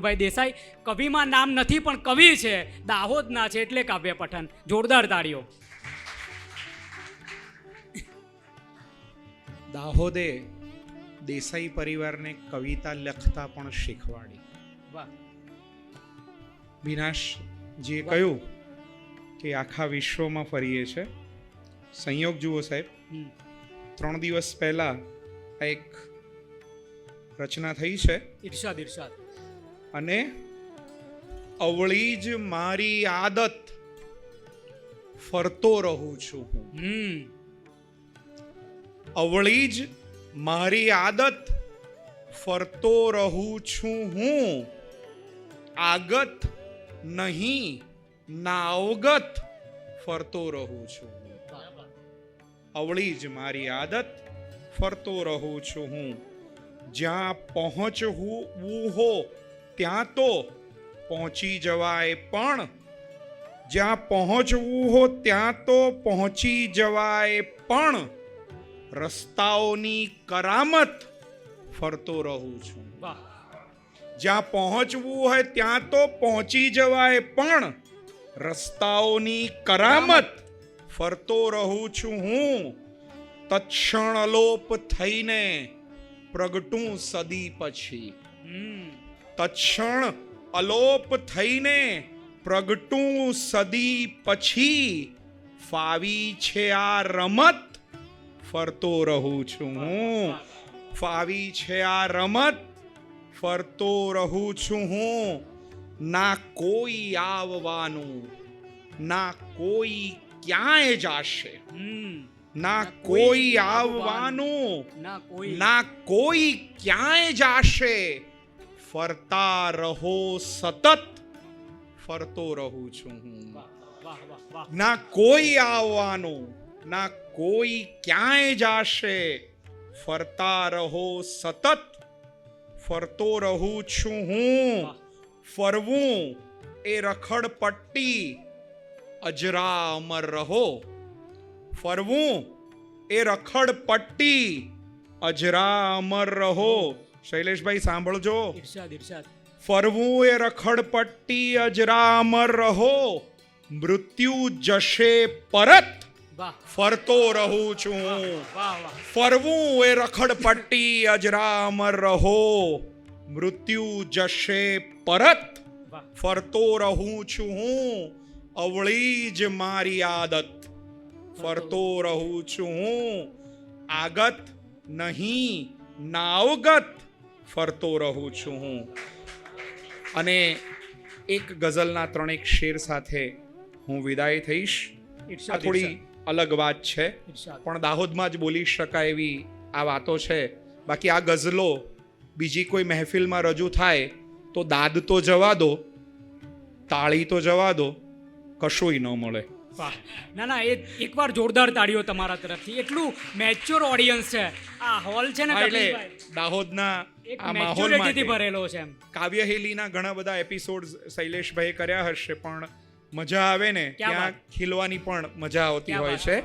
અંકુરભાઈ દેસાઈ કવિમાં નામ નથી પણ કવિ છે દાહોદના છે એટલે કાવ્ય પઠન. જોરદાર તાળીઓ. દાહોદે દેસાઈ પરિવારને કવિતા લખતા પણ શીખવાડી. વાહ. જે કહ્યું કે આખા વિશ્વમાં ફરીએ છે. સંયોગ જુઓ સાહેબ. ત્રણ દિવસ પહેલા આ એક રચના થઈ છે. ઈર્ષાદ ઇરશાદ અને અવળી જ મારી આદત ફરતો રહું છું હું. અવળી જ મારી આદત ફરતો રહું છું હું. આગત નહીં નાવગત ફરતો રહું છું અવળી જ મારી આદત ફરતો રહું છું હું. જ્યાં પહોંચવું હો ત્યાં તો પહોંચી જવાય પણ જ્યાં પહોંચવું હો ત્યાં તો પહોંચી જવાય પણ રસ્તાઓની કરામત ફરતો રહું છું. વાહ. જ્યાં પહોંચવું હોય ત્યાં તો પહોંચી જવાય પણ રસ્તાઓની કરામત ફરતો રહું છું હું. તત્ક્ષણ અલોપ થઈને પ્રગટું સદી પછી હમ. તત્ક્ષણ અલોપ થઈને પ્રગટું સદી પછી ફાવી છે આ રમત. ફરતો રહું છું હું. ફાવી છે આ રમત. ફરતો રહું છું હું. ના કોઈ આવવાનું ના કોઈ ક્યાંય જાશે. ના કોઈ આવવાનું ના કોઈ ક્યાંય જાશે. ફરતા રહો સતત. ફરતો રહું છું હું. ના કોઈ આવવાનું ના કોઈ ક્યાંય જાશે. ફરતા રહો સતત. ફરતો રહું છું હું. ફરવું એ રખડ પટ્ટી અજરા અમર રહો. ફરવું એ રખડ પટ્ટી અજરા અમર રહો. શૈલેષભાઈ સાંભળજો. ઇરશાદ ઇરશાદ ફરવું એ રખડપટ્ટી અજરામર રહો મૃત્યુ જશે પરત. ફરતો રહું છું. ફરવું એ રખડપટ્ટી અજરામર રહો મૃત્યુ જશે પરત. ફરતો રહું છું હું અવળી જ મારી આદત. ફરતો રહું છું હું આગત નહીં નાવગત. ફરતો રહું છું હું. અને એક ગઝલના ત્રણેક શેર સાથે હું વિદાય થઈશ. આ થોડી અલગ વાત છે પણ દાહોદમાં જ બોલી શકાય એવી આ વાતો છે. બાકી આ ગઝલો બીજી કોઈ મહેફિલમાં રજૂ થાય તો દાદ તો જવા દો તાળી તો જવા દો કશુંય ન મળે. વાહ. ના ના એ એકવાર જોરદાર તાળીઓ તમારા તરફથી. એટલું મેચ્યોર ઓડિયન્સ છે. આ હોલ છે ને એટલે દાહોદના એક મેચ્યોરિટીથી ભરેલો છે એમ. કાવ્યહેલીના ઘણા બધા એપિસોડ શૈલેષભાઈ કર્યા હશે પણ મજા આવે ને ત્યાં. ખીલવાની પણ મજા આવતી હોય છે.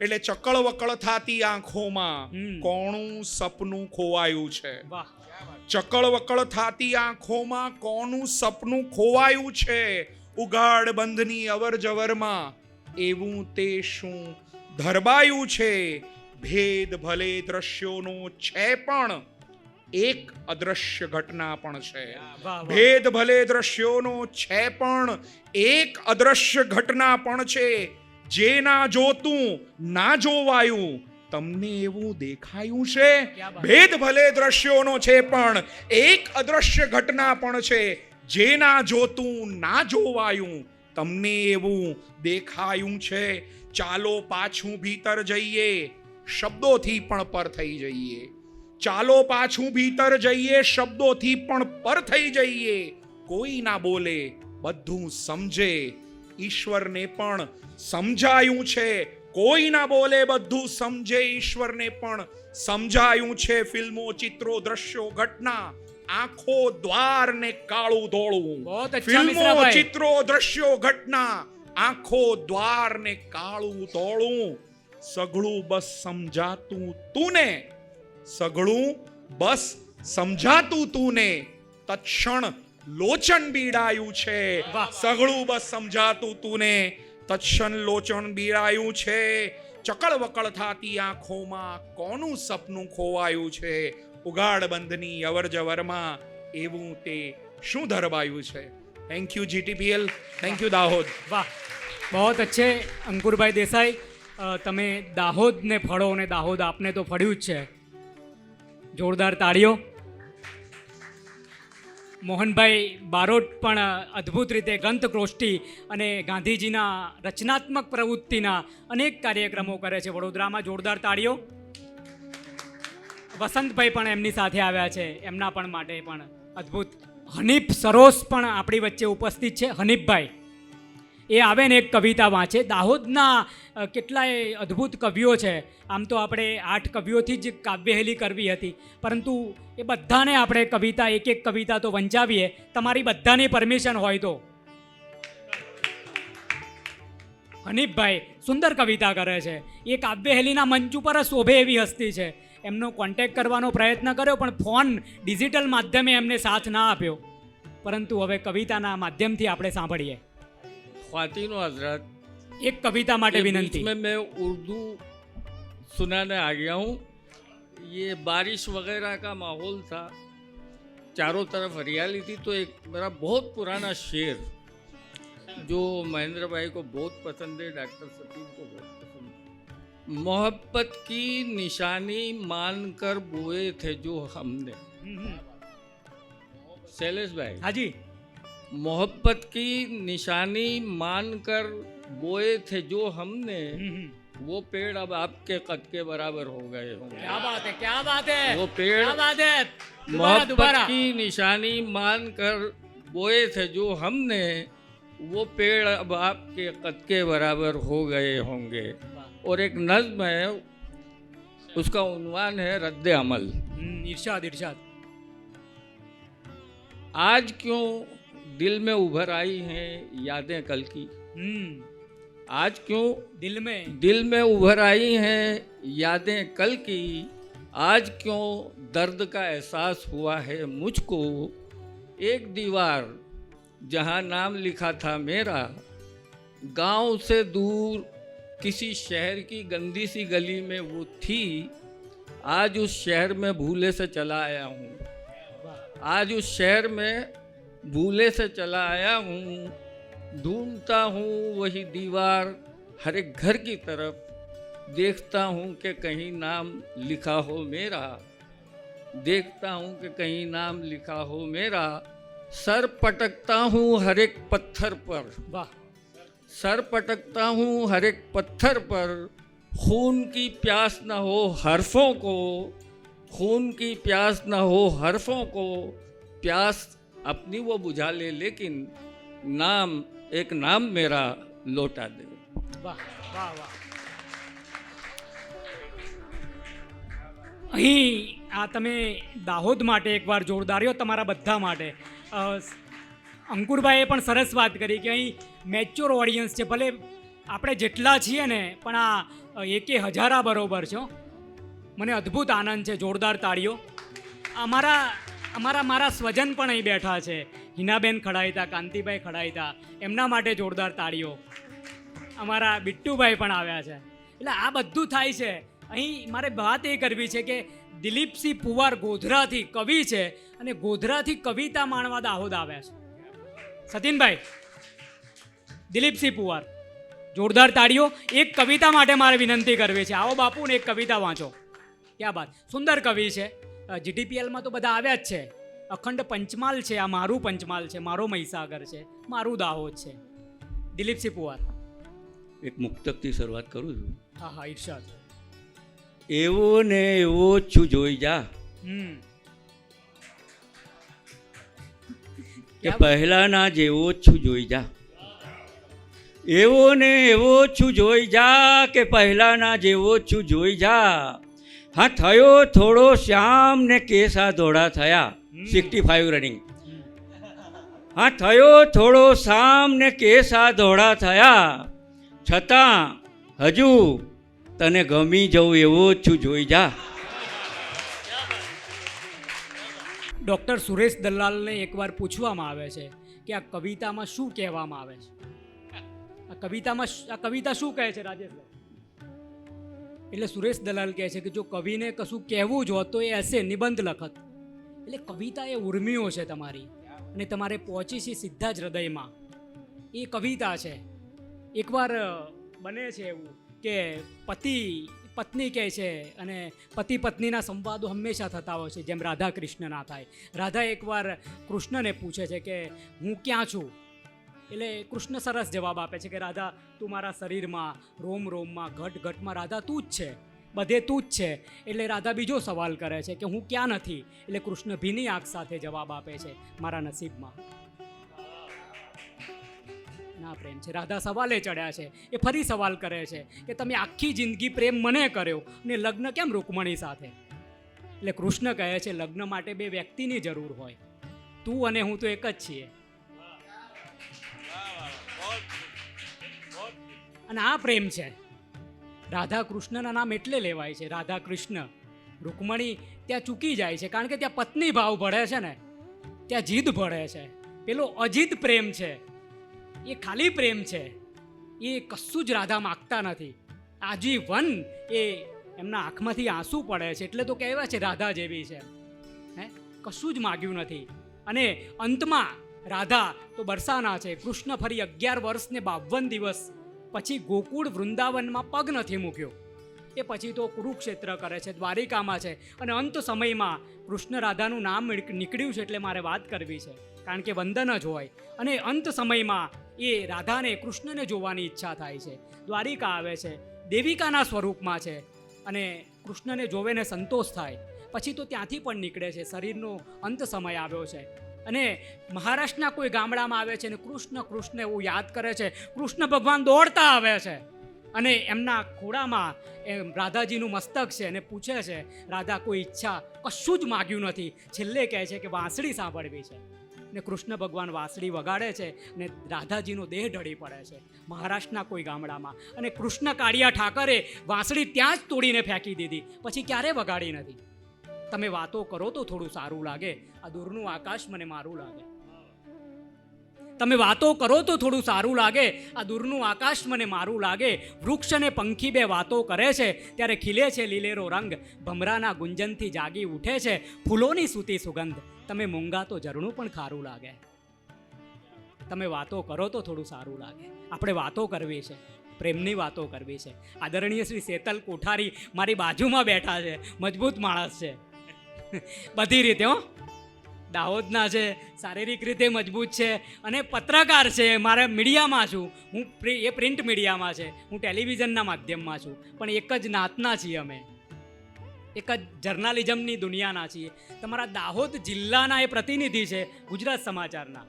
એટલે ચકળ વકળ થાતી આંખોમાં કોણું સપનું ખોવાયું છે. ચકળ વકળ થાતી આંખોમાં કોનું સપનું ખોવાયું છે. ઉગાડ બંધની અવર જવરમાં એવું તે શું ધરબાયું છે? ભેદ ભલે દ્રશ્યોનો છે પણ એક અદ્રશ્ય ઘટના પણ છે. ભેદ ભલે દ્રશ્યોનો છે પણ એક અદ્રશ્ય ઘટના પણ છે. જે ના જોતું ના જોવાયું તમને એવું દેખાયું છે. ભેદ ભલે દ્રશ્યોનો છે પણ એક અદ્રશ્ય ઘટના પણ છે. જે ના જોતું ના જોવાયું તમને એવું દેખાયું છે. ચાલો પાછું ભીતર જઈએ. શબ્દોથી પણ પર થઈ જઈએ. ચાલો પાછું ભીતર જઈએ શબ્દોથી પણ પર થઈ જઈએ. કોઈ ના બોલે બધું સમજે. ઈશ્વરને પણ સમજાયું છે. કોઈ ના બોલે બધું સમજે. ઈશ્વરને પણ સમજાયું છે. ફિલ્મો ચિત્રો દ્રશ્યો ઘટના આંખો દ્વાર ને કાળું ધોળું. ફિલ્મો ચિત્રો દ્રશ્યો ઘટના આંખો દ્વાર ને કાળું ધોળું. સઘળું બસ સમજાતું તું ને. સઘળું બસ સમજાતું તું ને તત્ક્ષણ લોચન બીડાયું છે. સગળું બસ સમજાતું તું ને તત્ક્ષણ લોચન બીડાયું છે. ચકળ વકળ થાતી આંખોમાં કોનું સપનું ખોવાયું છે? ઉગાડ બંધની અવર જવરમાં એવું તે શું ધરવાયું છે? Thank you GTPL thank you Dahod. વાહ. બહોત અચ્છે અંકુરભાઈ દેસાઈ. તમે દાહોદને ફળો અને દાહોદ આપને તો ફળ્યું જ છે. જોરદાર તાળીઓ. મોહનભાઈ બારોટ પણ અદ્ભુત રીતે ગ્રંથ ગોષ્ઠી અને ગાંધીજીના રચનાત્મક પ્રવૃત્તિના અનેક કાર્યક્રમો કરે છે. વડોદરામાં જોરદાર તાળીઓ. વસંતભાઈ પણ એમની સાથે આવ્યા છે. એમના પણ માટે પણ અદ્ભુત. હનીફ સરોસ પણ આપણી વચ્ચે ઉપસ્થિત છે. હનીફભાઈ. એ આવે ને એક કવિતા વાંચે. દાહોદના કેટલાય અદ્ભુત કવિઓ છે. આમ તો આપણે આઠ કવિઓથી જ કાવ્યહેલી કરવી હતી. પરંતુ એ બધાને આપણે કવિતા એક એક કવિતા તો વંચાવીએ તમારી બધાની પરમિશન હોય તો. હનીફભાઈ સુંદર કવિતા કરે છે. એ કાવ્યહેલીના મંચ ઉપર જ શોભે એવી હસ્તી છે. એમનો કોન્ટેક કરવાનો પ્રયત્ન કર્યો, પણ ફોન ડિજિટલ માધ્યમે એમને સાથ ના આપ્યો. પરંતુ હવે કવિતાના માધ્યમથી આપણે સાંભળીએ. खातिन हजरत એક કવિતા માટે के बीच વિનંતી में मैं उर्दू सुनाने आ गया हूँ ये बारिश वगैरह का माहौल था चारों तरफ हरियाली थी तो एक मेरा बहुत पुराना शेर जो महेंद्र भाई को बहुत पसंद है डॉक्टर सतीश को बहुत पसंद है मोहब्बत की निशानी मानकर बोए थे जो हमने હમ, હમ. शैलेश भाई હાજી मोहब्बत की निशानी मानकर बोए थे जो हमने हम्म, हम्म। वो पेड़ अब आपके कद के बराबर हो गए होंगे। क्या बात है क्या बात है वो पेड़ क्या बात है। मोहब्बत की निशानी मानकर बोए थे जो हमने वो पेड़ अब आपके कद के बराबर हो गए होंगे। और एक नज्म है उसका उनवान है रद्द अमल। हम्म, इर्शाद इर्शाद। आज क्यों दिल में उभर आई हैं यादें कल की। हम्म, आज क्यों? दिल में। दिल में उभर आई हैं यादें कल की। आज क्यों दर्द का एहसास हुआ है मुझको? एक दीवार जहाँ नाम लिखा था मेरा गाँव से दूर किसी शहर की गंदी सी गली में वो थी। आज उस शहर में भूले से चला आया हूँ। आज उस शहर में भूले से चला आया हूँ ढूंढता हूँ वही दीवार हर एक घर की तरफ़ देखता हूँ कि कहीं नाम लिखा हो मेरा देखता हूँ कि कहीं नाम लिखा हो मेरा सर पटकता हूँ हर एक पत्थर पर। वाह। सर पटकता हूँ हर एक पत्थर पर खून की प्यास न हो हरफों को खून की प्यास न हो हरफों को प्यास अपनी वो बुझा ले लेकिन नाम एक नाम मेरा लौटा दे વાહ વાહ વાહ અહીં આ તમે દાહોદ માટે એકવાર જોરદારીઓ તમારા બધા માટે અ, અંકુરભાઈએ પણ સરસ વાત કરી કે અહીં મેચ્યોર ઓડિયન્સ છે ભલે આપણે જેટલા છીએ ને પણ આ એકે હજારા બરોબર છે હો. મને અદ્ભુત આનંદ છે જોરદાર તાળીઓ અમારા અમારા મારા સ્વજન પણ અહીં બેઠા છે. હિનાબેન ખડાઈતા કાંતિભાઈ ખડાઈતા એમના માટે જોરદાર તાળીઓ. અમારા બિટ્ટુભાઈ પણ આવ્યા છે. એટલે આ બધું થાય છે. અહીં મારે વાત એ કરવી છે કે દિલીપસિંહ પુવાર ગોધરાથી કવિ છે અને ગોધરાથી કવિતા માણવા દાહોદ આવ્યા છે. સતીનભાઈ, દિલીપસિંહ પુવાર, જોરદાર તાળીઓ. એક કવિતા માટે મારે વિનંતી કરવી છે. આવો બાપુ ને એક કવિતા વાંચો. ક્યાં બાત? સુંદર કવિ છે. જીટીપીએલમાં તો બધા આવ્યા જ છે. અખંડ પંચમાલ છે આ મારું પંચમાલ છે મારો મહીસાગર છે મારું દાહોદ છે. દિલીપસિંહ પુવાર. એક મુક્તકથી શરૂઆત કરું છું. હા હા ઈર્ષાદ એવો ને એવો છું જોઈ જા. કે પહેલાના જેવો છું જોઈ જા. એવો ને એવો છું જોઈ જા. કે પહેલાના જેવો છું જોઈ જા. હા થયો થોડો શ્યામ ને કેસા ધોળા થયા. સિક્સટી ફાઈવ રનિંગ હા થયો થોડો શામ ને કેસા ધોળા થયા. છતાં હજુ તને ગમી જવું એવો જ છું જોઈ જા. ડૉક્ટર સુરેશ દલાલને એકવાર પૂછવામાં આવે છે કે આ કવિતામાં શું કહેવામાં આવે છે? આ કવિતામાં શ- આ કવિતા શું કહે છે રાજેશભાઈ? એટલે સુરેશ દલાલ કહે છે કે જો કવિને કશું કહેવું જ હોત તો એ હશે નિબંધ લખત. એટલે કવિતા એ ઉર્મિઓ છે તમારી અને તમારે પહોંચી છે સીધા જ હૃદયમાં. એ કવિતા છે. એકવાર બને છે એવું કે પતિ, પત્ની કહે છે અને પતિ પત્નીના સંવાદો હંમેશા થતા હોય છે, જેમ રાધા કૃષ્ણના થાય. રાધા એકવાર કૃષ્ણને પૂછે છે કે હું ક્યાં છું? એટલે કૃષ્ણ સરસ જવાબ આપે છે કે, રાધા, તું મારા શરીરમાં રોમ રોમમાં ઘટ ઘટમાં રાધા, તું જ છે. બધે તું જ છે. એટલે રાધા બીજો સવાલ કરે છે કે, હું ક્યાં નથી? એટલે કૃષ્ણ ભીની આંખ સાથે જવાબ આપે છે મારા નસીબમાં. ના, પ્રેમ છે. રાધા સવાલે ચડ્યા છે. એ ફરી સવાલ કરે છે કે, તમે આખી જિંદગી પ્રેમ મને કર્યો ને લગ્ન કેમ રૂકમણી સાથે? એટલે કૃષ્ણ કહે છે, લગ્ન માટે બે વ્યક્તિની જરૂર હોય. તું અને હું તો એક જ છીએ. અને આ પ્રેમ છે. રાધા કૃષ્ણના નામ એટલે લેવાય છે. રાધા કૃષ્ણ રૂકમણી ત્યાં ચૂકી જાય છે. કારણ કે ત્યાં પત્ની ભાવ ભળે છે ને, ત્યાં જીદ ભળે છે. પેલો અજીત પ્રેમ છે. એ ખાલી પ્રેમ છે. એ કશું જ રાધા માગતા નથી. આજીવન એ એમના આંખમાંથી આંસુ પડે છે. એટલે તો કહેવાય છે રાધા જેવી છે. હે? કશું જ માગ્યું નથી. અને અંતમાં રાધા તો બરસાના છે. કૃષ્ણ ફરી અગિયાર વર્ષ ને બાવન દિવસ પછી ગોકુળ વૃંદાવનમાં પગ નથી મૂક્યો. એ પછી તો કુરુક્ષેત્ર કરે છે, દ્વારિકામાં છે અને અંત સમયમાં કૃષ્ણ રાધાનું નામ નીકળ્યું છે એટલે મારે વાત કરવી છે. કારણ કે વંદન જ હોય. અને અંત સમયમાં એ રાધાને કૃષ્ણને જોવાની ઈચ્છા થાય છે. દ્વારિકા આવે છે, દેવિકાના સ્વરૂપમાં છે અને કૃષ્ણને જોવેને સંતોષ થાય. પછી તો ત્યાંથી પણ નીકળે છે. શરીરનો અંત સમય આવ્યો છે. અને મહારાષ્ટ્રના કોઈ ગામડામાં આવે છે અને કૃષ્ણ કૃષ્ણ એવું યાદ કરે છે, કૃષ્ણ ભગવાન દોડતા આવે છે અને એમના ખોડામાં એમ રાધાજીનું મસ્તક છે અને પૂછે છે, રાધા, કોઈ ઈચ્છા? કશું જ માગ્યું નથી. છેલ્લે કહે છે કે વાંસળી સાંભળવી છે. ને કૃષ્ણ ભગવાન વાંસળી વગાડે છે ને રાધાજીનો દેહ ઢળી પડે છે મહારાષ્ટ્રના કોઈ ગામડામાં. અને કૃષ્ણ કાળિયા ઠાકરે વાંસળી ત્યાં જ તોડીને ફેંકી દીધી. પછી ક્યારે વગાડી નથી? તમે વાતો કરો તો થોડું સારું લાગે. આ દૂરનું આકાશ મને મારું લાગે. તમે વાતો કરો તો થોડું સારું લાગે. આ દૂરનું આકાશ મને મારું લાગે. વૃક્ષ અને પંખી બે વાતો કરે છે. ત્યારે ખીલે છે લીલેરો રંગ. ભમરાના ગુંજનથી જાગી ઉઠે છે. ફૂલોની સૂતી સુગંધ. તમે મૂંગા તો ઝરણું પણ ખારું લાગે. તમે વાતો કરો તો થોડું સારું લાગે. આપણે વાતો કરવી છે. પ્રેમની વાતો કરવી છે. આદરણીય શ્રી શેતલ કોઠારી મારી બાજુમાં બેઠા છે. મજબૂત માણસ છે. બધી રીતે, હો. દાહોદના છે, શારીરિક રીતે મજબૂત છે અને પત્રકાર છે. મારે મીડિયામાં છું. હું એ પ્રિન્ટ મીડિયામાં છે. હું ટેલિવિઝનના માધ્યમમાં છું. પણ એક જ નાતના છીએ અમે. એક જ જર્નાલિઝમની દુનિયાના છીએ. તમારા દાહોદ જિલ્લાના એ પ્રતિનિધિ છે ગુજરાત સમાચારના.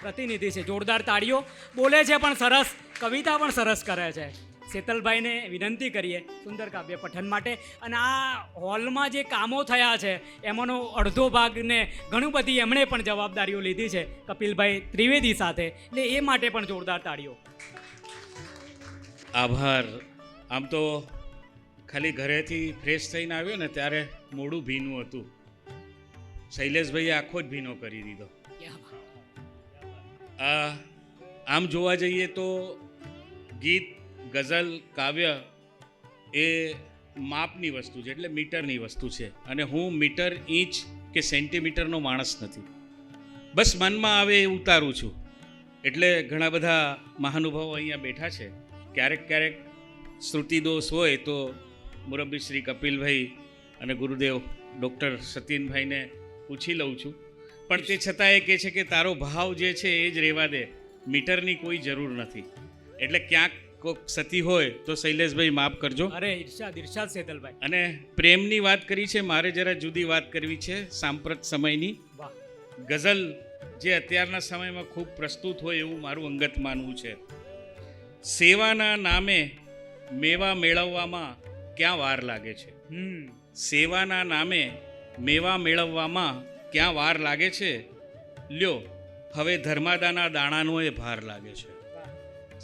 પ્રતિનિધિ છે. જોરદાર તાળીઓ બોલે છે પણ સરસ, કવિતા પણ સરસ કરે છે. શેતલભાઈને વિનંતી કરીએ સુંદર કાવ્ય પઠન માટે. અને આ હોલમાં જે કામો થયા છે, એમાંનો અડધો ભાગને ઘણું બધી એમણે પણ જવાબદારીઓ લીધી છે, કપિલભાઈ ત્રિવેદી સાથે. એટલે એ માટે પણ જોરદાર તાળીઓ. આભાર. આમ તો ખાલી ઘરેથી ફ્રેશ થઈને આવ્યો ને, ત્યારે મોડું ભીનું હતું. શૈલેષભાઈએ આખો જ ભીનો કરી દીધો. આ, આમ જોવા જઈએ તો ગીત ગઝલ, કાવ્ય એ માપની વસ્તુ છે, એટલે મીટરની વસ્તુ છે. અને હું મીટર, ઇંચ કે સેન્ટીમીટરનો માણસ નથી. બસ મનમાં આવે એ ઉતારું છું. એટલે ઘણા બધા મહાનુભાવો અહીંયા બેઠા છે. ક્યારેક ક્યારેક શ્રુતિદોષ હોય તો મુરબ્બી શ્રી કપિલભાઈ અને ગુરુદેવ ડૉક્ટર સતીનભાઈને પૂછી લઉં છું. પણ તે છતાં એ કહે છે કે તારો ભાવ જે છે એ જ રહેવા દે. મીટરની કોઈ જરૂર નથી. એટલે ક્યાંક કોઈક સતી હોય તો શૈલેષભાઈ માફ કરજો. અરે ઈર્ષાદ ઈર્ષાદ સેતલભાઈ અને પ્રેમની વાત કરી છે મારે જરા જુદી વાત કરવી છે સાંપ્રત સમયની. ગઝલ જે અત્યારના સમયમાં ખૂબ પ્રસ્તુત હોય એવું મારું અંગત માનવું છે. સેવાના નામે મેવા મેળવવામાં ક્યાં વાર લાગે છે? સેવાના નામે મેવા મેળવવામાં ક્યાં વાર લાગે છે? લ્યો હવે ધર્માદાના દાણાનો એ ભાર લાગે છે.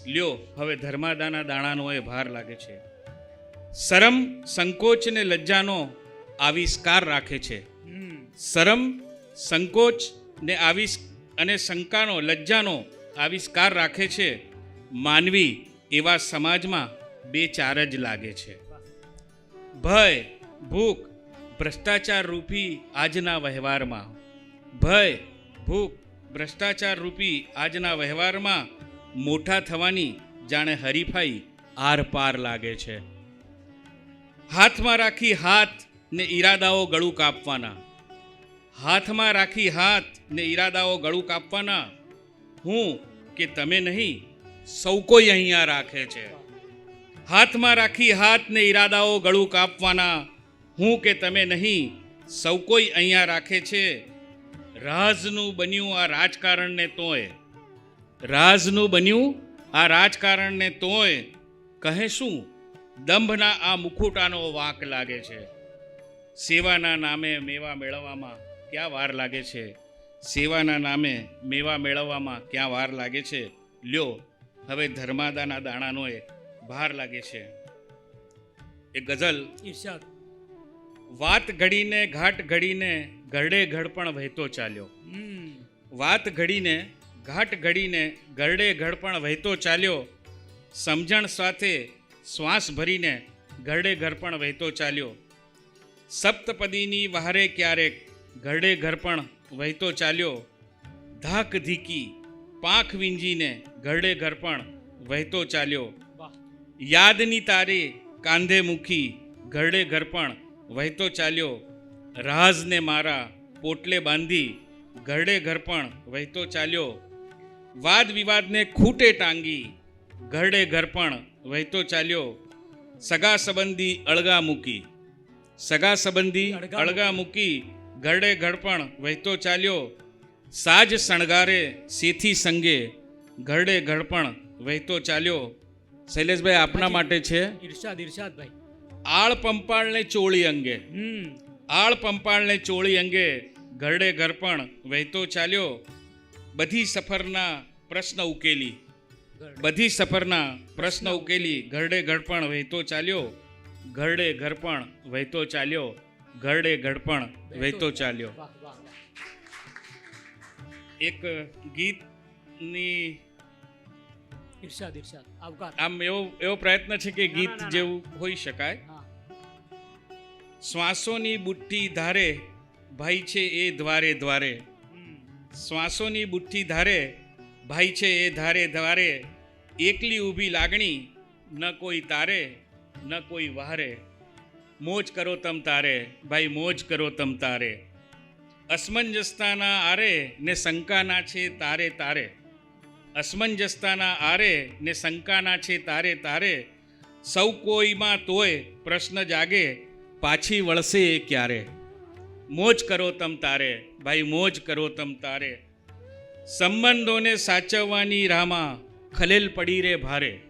લ્યો, હવે ધર્માદાના દાણાનો એ ભાર લાગે છે. શરમ સંકોચ ને લજ્જાનો આવિષ્કાર રાખે છે. શરમ સંકોચ ને આવિષ અને શંકાનો, લજ્જાનો આવિષ્કાર રાખે છે માનવી એવા સમાજમાં બે ચાર જ લાગે છે. ભય, ભૂખ, ભ્રષ્ટાચાર રૂપી આજના વ્યવહારમાં. ભય, ભૂખ, ભ્રષ્ટાચાર રૂપી આજના વ્યવહારમાં મોટા થવાની જાણે હરીફાઈ આરપાર લાગે છે. હાથમાં રાખી હાથ ને ઈરાદાઓ ગળું કાપવાના. હાથમાં રાખી હાથ ને ઈરાદાઓ ગળું કાપવાના. હું કે તમે નહીં, સૌ કોઈ અહીંયા રાખે છે. હાથમાં રાખી હાથ ને ઈરાદાઓ ગળું કાપવાના. હું કે તમે નહીં, સૌ કોઈ અહીંયા રાખે છે. રાજનું બન્યું આ રાજકારણને તોય. રાજનું બન્યું આ રાજકારણને તોય કહે શું? દંભના આ મુખુટાનો વાંક લાગે છે. સેવાના નામે મેવા મેળવવામાં ક્યાં વાર લાગે છે? સેવાના નામે મેવા મેળવવામાં ક્યાં વાર લાગે છે? લ્યો હવે ધર્માદાના દાણાનો એ ભાર લાગે છે. એ ગઝલ ઈર્ષાદ વાત ઘડીને ઘાટ ઘડીને ઘડે ઘડ પણ વહેતો ચાલ્યો. વાત ઘડીને ઘાટ ઘડીને ગરડે ઘડપણ વહેતો ચાલ્યો સમજણ સાથે શ્વાસ ભરીને ઘરડે ઘર પણ વહેતો ચાલ્યો. સપ્તપદીની વહારે ક્યારેક ઘરડે ઘર પણ વહેતો ચાલ્યો. ધાક ધીકી પાંખ વીંજીને ઘર પણ વહેતો ચાલ્યો. યાદની તારે કાંધે મૂકી ઘર ઘરપણ વહેતો ચાલ્યો. રાજને મારા પોટલે બાંધી ગરડે ઘરપણ વહેતો ચાલ્યો. વાદ વિવાદને ખૂટે ટાંગી ઘરડે ઘરપણ વહેતો ચાલ્યો સગા સંબંધી અળગા મૂકી. સગા સંબંધી અળગા મૂકી ઘરડે ઘડપણ વહેતો ચાલ્યો સાજ શણગારે સેથી સંગે ઘરડે ઘડપણ વહેતો ચાલ્યો. શૈલેષભાઈ આપના માટે છે? ઈર્ષાદ ઈર્ષાદભાઈ. આળ પંપાળને ચોળી અંગે. આળ પંપાળને ચોળી અંગે ઘરડે ઘરપણ વહેતો ચાલ્યો. બધી સફરના પ્રશ્ન ઉકેલી. બધી સફરના પ્રશ્ન ઉકેલી. ઘરડે ઘડપણ વહેતો ચાલ્યો. ઘરડે ઘરપણ વહેતો ચાલ્યો. ઘરડે ઘડપણ વહેતો ચાલ્યો. એક ગીતની ઈર્ષાદ ઈર્ષાદ આવકાર આમ એવો એવો પ્રયત્ન છે કે ગીત. જેવું હોઈ શકાય. શ્વાસોની બુટ્ટી ધારે ભાઈ છે એ દ્વારે દ્વારે. શ્વાસોની બુઠ્ઠી ધારે, ભાઈ છે એ ધારે ધારે એકલી ઊભી લાગણી, ન કોઈ તારે, ન કોઈ વહારે. મોજ કરો તમ તારે, ભાઈ મોજ કરો તમ તારે. અસમંજસતાના આરે ને શંકાના છે તારે તારે. અસમંજસતાના આરે ને શંકાના છે તારે તારે. સૌ કોઈમાં તોય પ્રશ્ન જાગે, પાછી વળશે એ ક્યારે? મોજ કરો તમ તારે ભાઈ મોજ કરો તમ તારે. સંબંધોને સાચવવાની રાહમાં ખલેલ પડી રે ભારે.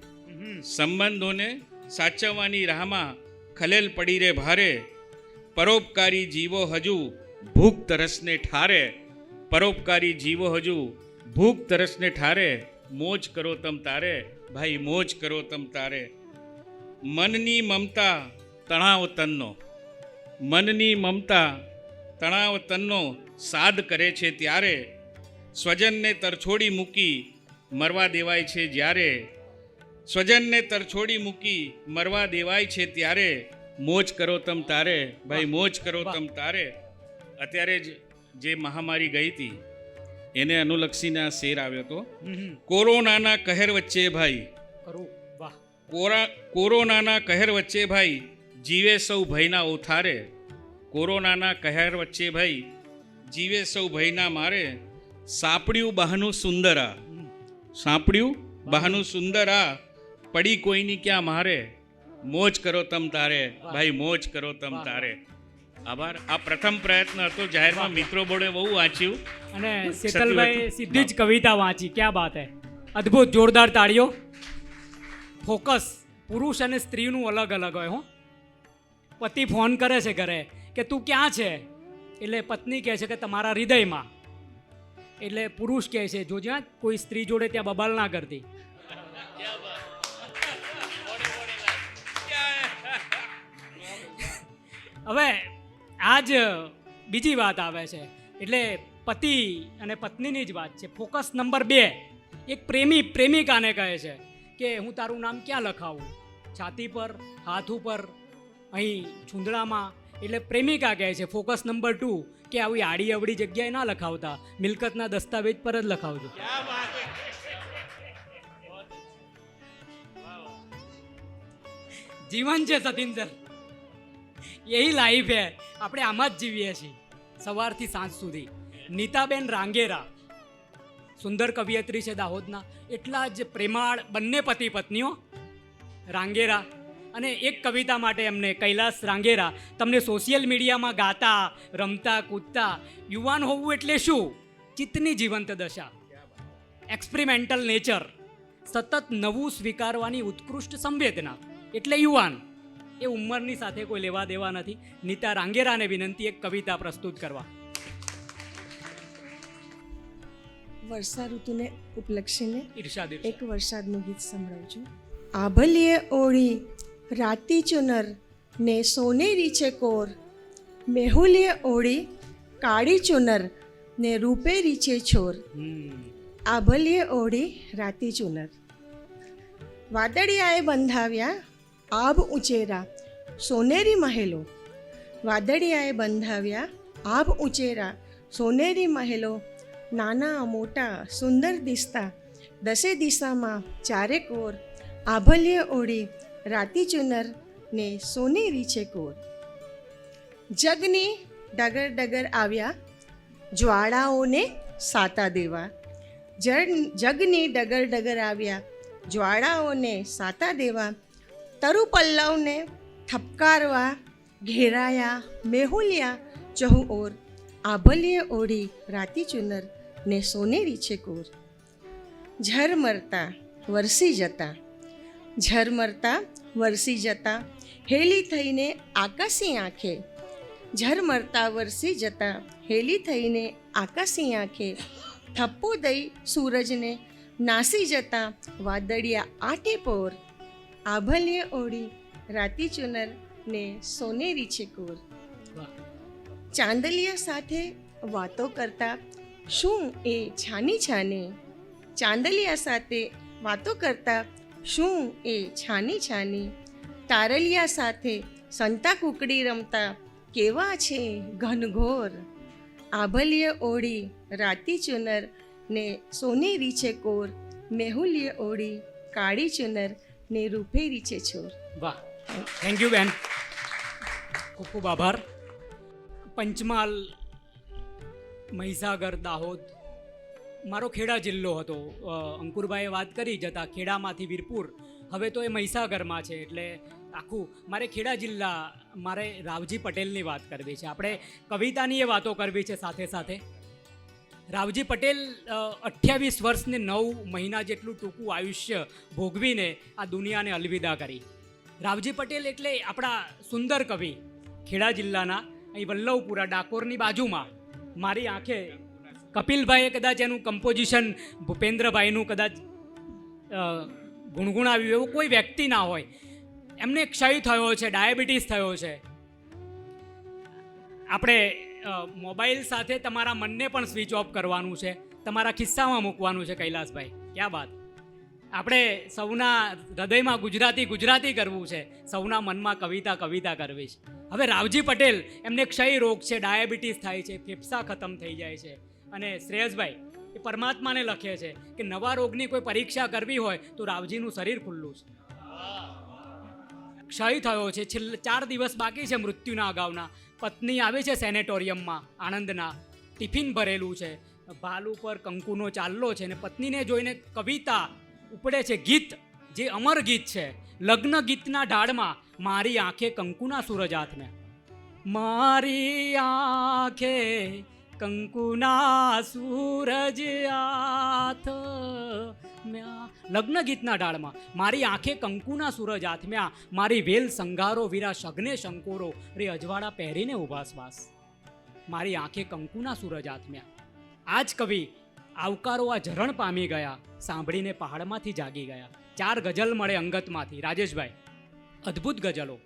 સંબંધોને સાચવવાની રાહમાં ખલેલ પડી રે ભારે. પરોપકારી જીવો હજુ ભૂખ તરસને ઠારે. પરોપકારી જીવો હજુ ભૂખ તરસને ઠારે. મોજ કરો તમ તારે ભાઈ મોજ કરો તમ તારે. મનની મમતા તણાવ તનનો. મનની મમતા તણાવ તનનો સાદ કરે છે ત્યારે સ્વજનને તરછોડી મૂકી મરવા દેવાય છે જ્યારે સ્વજનને તરછોડી મૂકી મરવા દેવાય છે ત્યારે મોજ કરો તમ તારે ભાઈ મોજ કરો તમ તારે. અત્યારે જ જે મહામારી ગઈ હતી એને અનુલક્ષીને આ શેર આવ્યો હતો. કોરોનાના કહેર વચ્ચે ભાઈ. કોરોનાના કહેર વચ્ચે ભાઈ જીવે સૌ ભયના ઓથારે. કોરોનાના કહેર વચ્ચે ભાઈ જીવે સૌ ભયના મારે સાંપડ્યું બહાનું સુંદરા. આ સાંપડ્યું બહાનું સુંદરા. પડી કોઈની ક્યાં મારે? મોજ કરો તમ તારે. ભાઈ મોજ કરો તમ તારે. આભાર. આ પ્રથમ પ્રયત્ન હતો. જાહેરમાં મિત્રો બોડે બહુ વાંચ્યું. અને શીતલભાઈ સીધી જ કવિતા વાંચી. ક્યાં બાત હે? અદ્ભુત જોરદાર તાળીઓ. ફોકસ. પુરુષ અને સ્ત્રીનું અલગ અલગ હોય હો. પતિ ફોન કરે છે ઘરે. કે તું ક્યાં છે? એટલે પત્ની કહે છે કે તમારા હૃદયમાં. એટલે પુરુષ કહે છે જોજે કોઈ સ્ત્રી જોડે ત્યાં બબાલ ના કરતી. હવે આજ બીજી વાત આવે છે. એટલે પતિ અને પત્નીની જ વાત છે. ફોકસ નંબર બે. એક પ્રેમી, પ્રેમિકાને કહે છે કે, હું તારું નામ ક્યાં લખાવું? છાતી પર, હાથ ઉપર, અહીં છૂંદડામાં એટલે પ્રેમિકા કહે છે, ફોકસ નંબર ટુ, કે આવી આડી અવડી જગ્યાએ ના લખાવતા. મિલકતના દસ્તાવેજ પર જ લખાવજો. જીવન છે સતીન સર યહી લાઈફ હે. આપણે આમાં જ જીવીએ છીએ. સવારથી સાંજ સુધી. નીતાબેન રાંગેરા. સુંદર કવિયત્રી છે દાહોદના. એટલા જ પ્રેમાળ બંને પતિ પત્નીઓ રાંગેરા. અને એક કવિતા માટે એમને કૈલાસ રાંગેરા તમને સોશિયલ મીડિયામાં ગાતા રમતા કૂદતા યુવાન હોવું એટલે શું? ચિત્તની જીવંત દશા. એક્સપેરિમેન્ટલ નેચર સતત નવું સ્વીકારવાની ઉત્કૃષ્ટ સંવેદના. એટલે યુવાન. એ ઉંમરની સાથે કોઈ લેવા દેવા નથી. નીતા રાંગેરાને વિનંતી એક કવિતા પ્રસ્તુત કરવા. વર્ષા ઋતુને ઉપલક્ષીને એક. વરસાદનું ગીત સંભળાવું છું. આભલીએ ઓળી રાતી ચુનર ને સોનેરી છે કોર. મેહુલીએ ઓળી કાળી ચુનર ને રૂપેરી છે છોર. આભલીએ ઓળી રાતી ચુનર. વાદળિયાએ બંધાવ્યા આભ ઉંચેરા સોનેરી મહેલો. વાદળિયાએ બંધાવ્યા આભ ઉંચેરા સોનેરી મહેલો. નાના મોટા સુંદર દિસતા દસે દિશામાં ચારે કોર. આભલીએ ઓળી રાતી ચુનર ને સોનેરી છે કોર. જગની ડગર ડગર આવ્યા, જ્વાળાઓને સાતા દેવા. જગને ડગર ડગર આવ્યા, જ્વાળાઓને સાતા દેવા. તરુ પલ્લવને થપકારવા, ઘેરાયા, મેહુલિયા, ચહુ ઓર આભલ્ય ઓઢી રાતી ચુનર ને સોનેરી છે કોર. ઝરમરતા વરસી જતા ઝરમરતા વરસી જતા હેલી થઈને આકાશી આંખે. ઝરમરતા વરસી જતા હેલી થઈને આકાશી આંખે. થપ્પો દઈ સૂરજને નાસી જતા વાદળિયા આટે પોર. આભલ્ય ઓળી રાતી ચુનર ને સોનેરી છે કોર ચાંદલિયા સાથે વાતો કરતા શું એ છાની છાને? ચાંદલિયા સાથે વાતો કરતા શું એ છાની છાની તારલિયા સાથે સંતા કુકડી રમતા કેવા છે ઘનઘોર? આભલ્ય ઓળી રાતી ચુનર ને સોનેરી છે કોર, મેહુલ્ય ઓળી કાળી ચુનર ને રૂપેરી છે છોર. વાહ થેન્ક યુ બેન. ખૂબ ખૂબ આભાર. પંચમહાલ, મહીસાગર, દાહોદ. મારો ખેડા જિલ્લો હતો. અંકુરભાઈએ વાત કરી જતા ખેડામાંથી વીરપુર. હવે તો એ મહીસાગરમાં છે એટલે આખું મારે ખેડા જિલ્લા, મારે રાવજી પટેલની વાત કરવી છે. આપણે કવિતાની એ વાતો કરવી છે સાથે સાથે. રાવજી પટેલ અઠ્યાવીસ વર્ષને નવ મહિના જેટલું ટૂંકું આયુષ્ય ભોગવીને આ દુનિયાને અલવિદા કરી. રાવજી પટેલ એટલે આપણા સુંદર કવિ, ખેડા જિલ્લાના, અહીં વલ્લવપુરા, ડાકોરની બાજુમાં. મારી આંખે કપિલભાઈએ કદાચ એનું કમ્પોઝિશન ભૂપેન્દ્રભાઈનું કદાચ ગુણગુણાવ્યું એવું કોઈ વ્યક્તિ ના હોય. એમને ક્ષય થયો છે, ડાયાબિટીસ થયો છે. આપણે મોબાઈલ સાથે તમારા મનને પણ સ્વિચ ઓફ કરવાનું છે. તમારા ખિસ્સામાં મૂકવાનું છે, કૈલાસભાઈ. ક્યાં વાત? આપણે સૌના હૃદયમાં ગુજરાતી ગુજરાતી કરવું છે. સૌના મનમાં કવિતા કવિતા કરવી છે હવે રાવજી પટેલ, એમને ક્ષય રોગ છે, ડાયાબિટીસ થાય છે, ફેફસા ખતમ થઈ જાય છે. અને શ્રેયસભાઈ, એ પરમાત્માને લખે છે કે નવા રોગની કોઈ પરીક્ષા કરવી હોય તો રાવજીનું શરીર ખુલ્લું છે. ક્ષય થયો છે. છેલ્લા ચાર દિવસ બાકી છે મૃત્યુના અગાઉના. પત્ની આવે છે સેનેટોરિયમમાં, આણંદના. ટિફિન ભરેલું છે. ભાલ ઉપર કંકુનો ચાલ્લો છે અને પત્નીને જોઈને કવિતા ઉપડે છે ગીત, જે અમર ગીત છે. લગ્ન ગીતના ઢાળમાં મારી આંખે કંકુના સૂરજ હાથને. મારી આંખે કંકુના સૂરજ આથ મ્યા. લગ્ન ગીતના ડાળમાં મારી આંખે કંકુના સૂરજ આથમ્યા મારી વેલ સંગારો, વીરા શગને શંકોરો. રે અજવાળા પહેરીને ઊભા શ્વાસ. મારી આંખે કંકુના સૂરજ આથમ્યા આ કવિ આવકારો આ ઝરણ પામી ગયા, સાંભળીને પહાડમાંથી જાગી ગયા. ચાર ગઝલ મળે અંગતમાંથી. રાજેશભાઈ, અદ્ભુત ગઝલો.